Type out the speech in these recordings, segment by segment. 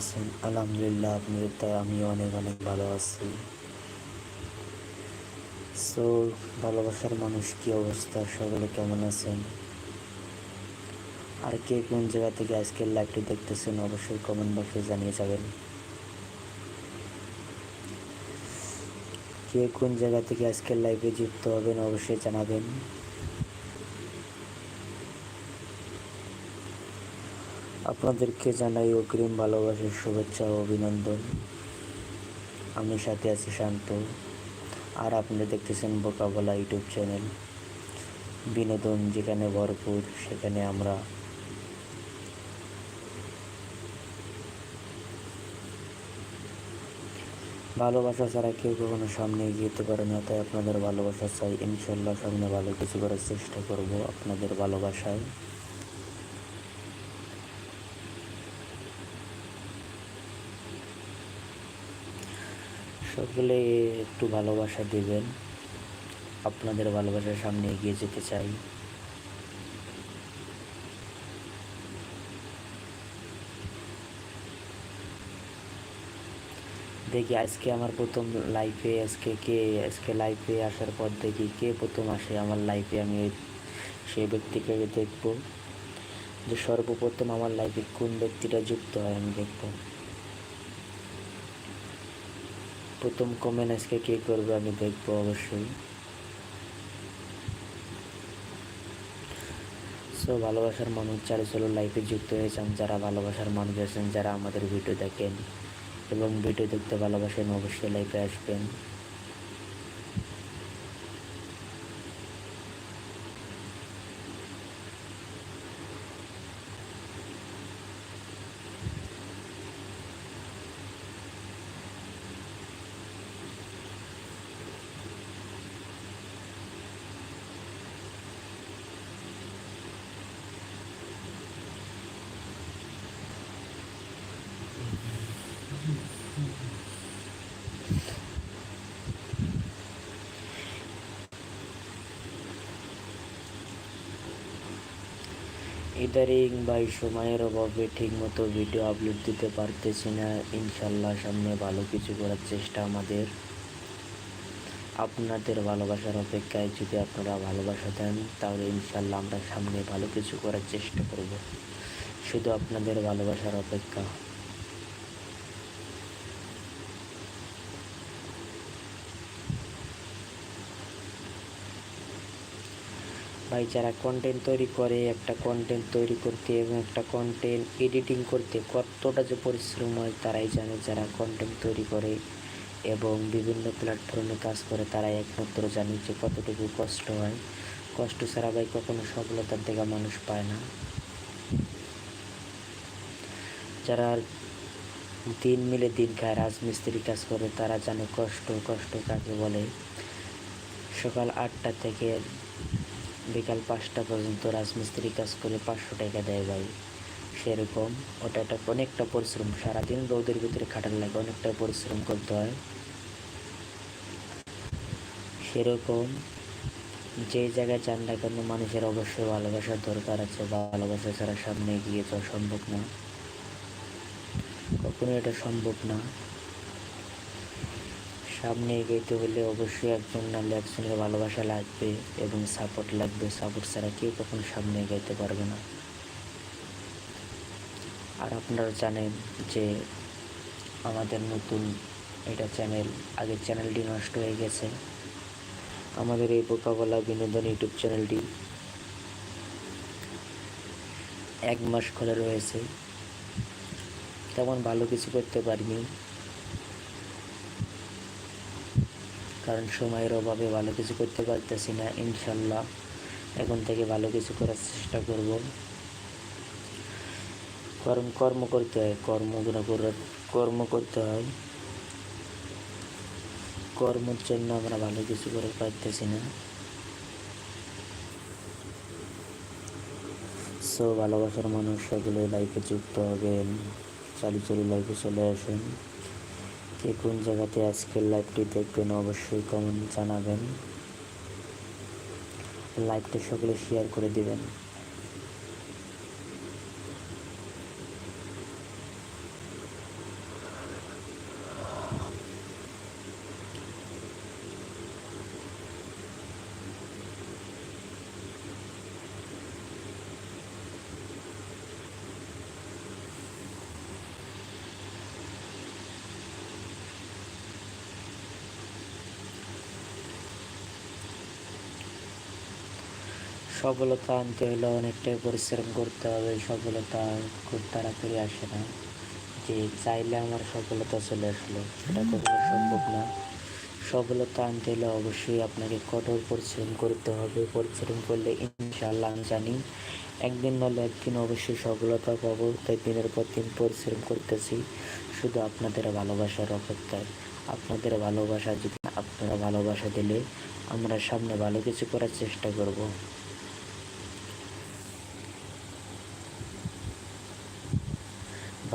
আছেন। আলহামদুলিল্লাহ, আপনাদের তাই আমি অনেক অনেক ভালো আছি। সো ভালোবাসার মানুষ কি অবস্থা? সকলে কেমন আছেন? আর কে কোন জায়গা থেকে আজকের লাইভটি দেখতেছেন, অবশ্যই কমেন্ট বক্সে জানিয়ে যাবেন। কে কোন জায়গা থেকে আজকের লাইভে যুক্ত হবেন, অবশ্যই জানাবেন। আপনাদেরকে জানাই অগ্রিম ভালোবাসার শুভেচ্ছা ও অভিনন্দন। আমি সাথে আছি শান্ত, আর আপনারা দেখতেছেন বোকাবলা ইউটিউব চ্যানেল। বিনোদন যেখানে ভরপুর, সেখানে আমরা। ভালোবাসা ছাড়া কেউ কখনো সামনে এগিয়ে যেতে পারে না, তাই আপনাদের ভালোবাসা চাই। ইনশাল্লাহ সামনে ভালো কিছু করার চেষ্টা করব আপনাদের ভালোবাসায়। সকলে একটু ভালোবাসা দেবেন। আপনাদের ভালোবাসার সামনে এগিয়ে যেতে চাই। দেখি আজকে আমার প্রথম লাইফে আজকে কে, আজকে লাইফে আসার পর দেখি কে প্রথম আসে আমার লাইফে আমি সেই ব্যক্তিকে দেখব। যে সর্বপ্রথম আমার লাইফে কোন ব্যক্তিটা যুক্ত হয় আমি দেখব। প্রথম কমেন্ট আজকে কে করবে আমি দেখব অবশ্যই। সো ভালোবাসার মানুষ যারা চলো লাইফে যুক্ত হয়েছেন যারা ভালোবাসার মানুষ আছেন, যারা আমাদের ভিডিও দেখেন এবং ভিডিও দেখতে ভালোবাসেন, অবশ্যই লাইফে আসবেন। ইদারিং ভাই, সময়ের অভাবে ঠিকমতো ভিডিও আপলোড দিতে পারতেছি না। ইনশাল্লাহ সামনে ভালো কিছু করার চেষ্টা আমাদের। আপনাদের ভালোবাসার অপেক্ষায় যদি আপনারা ভালোবাসা দেন, তাহলে ইনশাল্লাহ আমরা সামনে ভালো কিছু করার চেষ্টা করব। শুধু আপনাদের ভালোবাসার অপেক্ষা। ভাই, যারা কন্টেন্ট তৈরি করে, একটা কন্টেন্ট তৈরি করতে এবং একটা কন্টেন্ট এডিটিং করতে কতটা যে পরিশ্রম হয়, তারাই জানে যারা কন্টেন্ট তৈরি করে এবং বিভিন্ন প্ল্যাটফর্মে কাজ করে, তারাই একমাত্র জানে যে কতটুকু কষ্ট হয়। কষ্ট ছাড়া ভাই কখনো সফলতার দেখা মানুষ পায় না। যারা দিন মিলে দিন খায়, রাজমিস্ত্রি কাজ করে, তারা জানে কষ্ট কষ্ট কাকে বলে। সকাল আটটা থেকে বিকাল পাঁচটা পর্যন্ত রাজমিস্ত্রি কাজ করে পাঁচশো টাকা দেয় ভাই। সেরকম ওটা একটা অনেকটা পরিশ্রম। সারাদিন রোদের ভিতরে খাটার লাগে, অনেকটা পরিশ্রম করতে হয়। সেরকম যে জায়গায় চান না কেন মানুষের অবশ্যই ভালোবাসার দরকার আছে। ভালোবাসা ছাড়া সামনে এগিয়ে যাওয়া সম্ভব না। কখনো এটা সম্ভব না। সামনে এগোতে হলে অবশ্যই একজন নাহলে একজনের ভালোবাসা লাগবে এবং সাপোর্ট লাগবে। সাপোর্ট ছাড়া কেউ কখনো সামনে এগোতে পারবে না। আর আপনারা জানেন যে আমাদের নতুন এটা চ্যানেল আগের চ্যানেলটি নষ্ট হয়ে গেছে। আমাদের এই বোকাবলা বিনোদন ইউটিউব চ্যানেলটি এক মাস খোলা রয়েছে। তেমন ভালো কিছু করতে পারিনি। কারণ সময়ের অভাবে ভালো কিছু করতে পারতেছি না ইনশাল্লাহ এখন থেকে ভালো কিছু করার চেষ্টা করব। কারণ কর্ম করতে হয় কর্মগুলো কর্ম করতে হয়। কর্মের জন্য আমরা ভালো কিছু করে পারতেছি না। সো, ভালোবাসার মানুষ সকলে লাইফে যুক্ত হবেন চালু চালু লাইফে চলে আসেন। কে কোন জায়গাতে আজকের লাইভটি দেখবেন অবশ্যই কমেন্ট জানাবেন। লাইভটা সকলে শেয়ার করে দিবেন। সফলতা আনতে হলে অনেকটাই পরিশ্রম করতে হবে, সফলতা খুব তাড়াতাড়ি আসে না। যে চাইলে আমার সফলতা চলে আসলো, সেটা কখনো সম্ভব না। সফলতা আনতে হলে অবশ্যই আপনাকে কঠোর পরিশ্রম করতে হবে। পরিশ্রম করলে ইনশাল্লাহ আমি জানি একদিন নাহলে একদিন অবশ্যই সফলতা পাবো। তাই দিনের পর দিন পরিশ্রম করতেছি। শুধু আপনাদের ভালোবাসার অপেক্ষায়। আপনাদের ভালোবাসা যদি আপনারা ভালোবাসা দিলে আমরা সামনে ভালো কিছু করার চেষ্টা করব।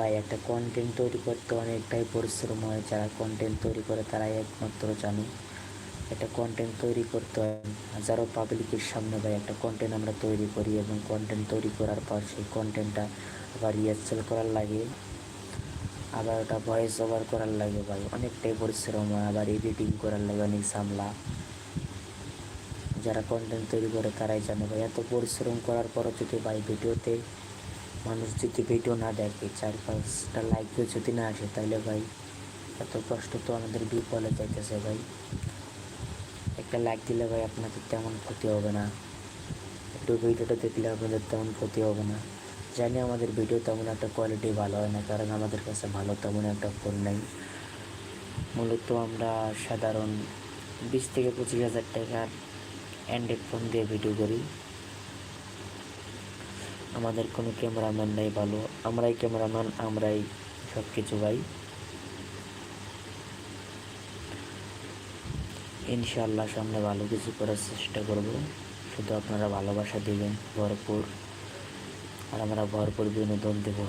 ভাই একটা কন্টেন্ট তৈরি করতে অনেকটাই পরিশ্রম হয়। যারা কন্টেন্ট তৈরি করে তারাই একমাত্র জানে। একটা কন্টেন্ট তৈরি করতে হয়, হাজারো পাবলিকের সামনে ভাই একটা কন্টেন্ট আমরা তৈরি করি এবং কন্টেন্ট তৈরি করার পর সেই কন্টেন্টটা আবার রিহার্সাল করার লাগে। আবার ওটা ভয়েস ওভার করার লাগে ভাই। অনেকটাই পরিশ্রম হয়, আবার এডিটিং করার লাগে অনেক সামলা যারা কন্টেন্ট তৈরি করে তারাই জানে ভাই। এত পরিশ্রম করার পরও যদি ভাই ভিডিওতে মানুষ যদি ভিডিও না দেখে চার পাঁচটা লাইকও যদি না আসে তাহলে ভাই এত কষ্ট তো আমাদের বিফলে যাইতেছে ভাই। একটা লাইক দিলে ভাই আপনাদের তেমন ক্ষতি হবে না। একটু ভিডিওটা দেখলে আপনাদের তেমন ক্ষতি হবে না। জানি আমাদের ভিডিও তেমন একটা কোয়ালিটি ভালো হয় না, কারণ আমাদের কাছে ভালো তেমন একটা ফোন নেই। মূলত আমরা সাধারণ বিশ থেকে পঁচিশ হাজার টাকার অ্যান্ড্রয়েড ফোন দিয়ে ভিডিও করি। আমাদের কোনো ক্যামেরাম্যান নেই ভালো। আমরাই ক্যামেরাম্যান, আমরাই সব কিছু ভাই। ইনশাল্লাহ সামনে ভালো কিছু করার চেষ্টা করব। শুধু আপনারা ভালোবাসা দিবেন, ভরপুর। আর আমরা ভরপুর বিনোদন দেব।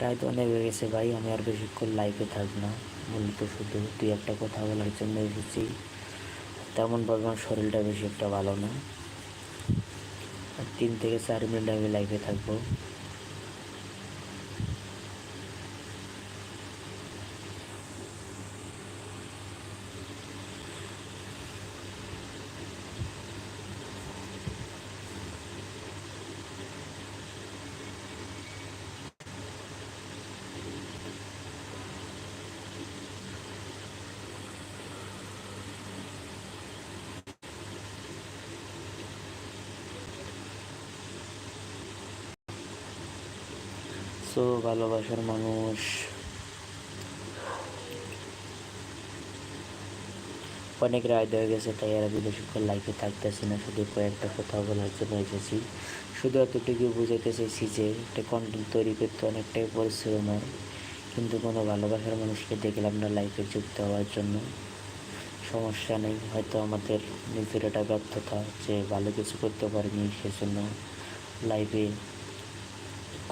রাত অনেক হয়ে গেছে ভাই, আমি আর বেশিক্ষণ লাইফে থাকব না। মূলত শুধু দুই একটা কথা বলার জন্য এসেছি। তেমনভাবে আমার শরীরটা বেশি একটা ভালো না। তিন থেকে চার মিনিট আমি লাইভে থাকব। সো ভালোবাসার মানুষ। অনেক রায় হয়ে গেছে, তাই আর আমি বেশিক্ষণ লাইফে থাকতেছি না, শুধু কয়েকটা কথা বলার জন্য এসেছি। শুধু এতটুকু বুঝাইতে চাইছি যে, একটা কন্টেন্ট তৈরি করতে অনেকটাই পরিশ্রম হয়, কিন্তু কোনো ভালোবাসার মানুষকে দেখলাম না লাইফে যুক্ত হওয়ার জন্য। সমস্যা নেই, হয়তো আমাদের নিজের এটা ব্যর্থতা যে ভালো কিছু করতে পারিনি, সেজন্য লাইফে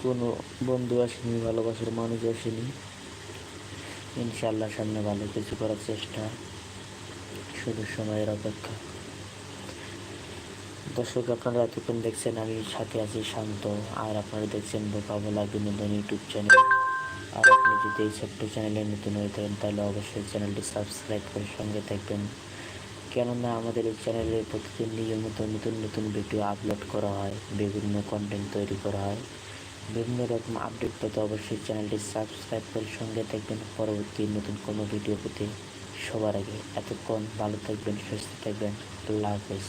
কোনো বন্ধু আসেনি, ভালোবাসার মানুষ আসেনি। ইনশাল্লাহ সামনে ভালো কিছু করার চেষ্টা। শুধু সময়ের অপেক্ষা। দর্শক, আপনারা এতক্ষণ দেখছেন, আমি সাথে আছি শান্ত। আর আপনারা দেখছেন বোকাবলা বিনোদন ইউটিউব চ্যানেল। আর আপনি যদি এই ছোট্ট চ্যানেলে নতুন হয়ে থাকেন, তাহলে অবশ্যই চ্যানেলটি সাবস্ক্রাইব করে সঙ্গে থাকবেন। কেননা আমাদের এই চ্যানেলে প্রতিদিন নিয়মিত নতুন নতুন ভিডিও আপলোড করা হয়, বিভিন্ন কন্টেন্ট তৈরি করা হয়। বিভিন্ন রকম আপডেট পেতে অবশ্যই চ্যানেলটি সাবস্ক্রাইব করে সঙ্গে থাকবেন। পরবর্তী নতুন কোনো ভিডিও পেতে সবার আগে এতক্ষণ ভালো থাকবেন, সুস্থ থাকবেন। আল্লাহ হাফেজ।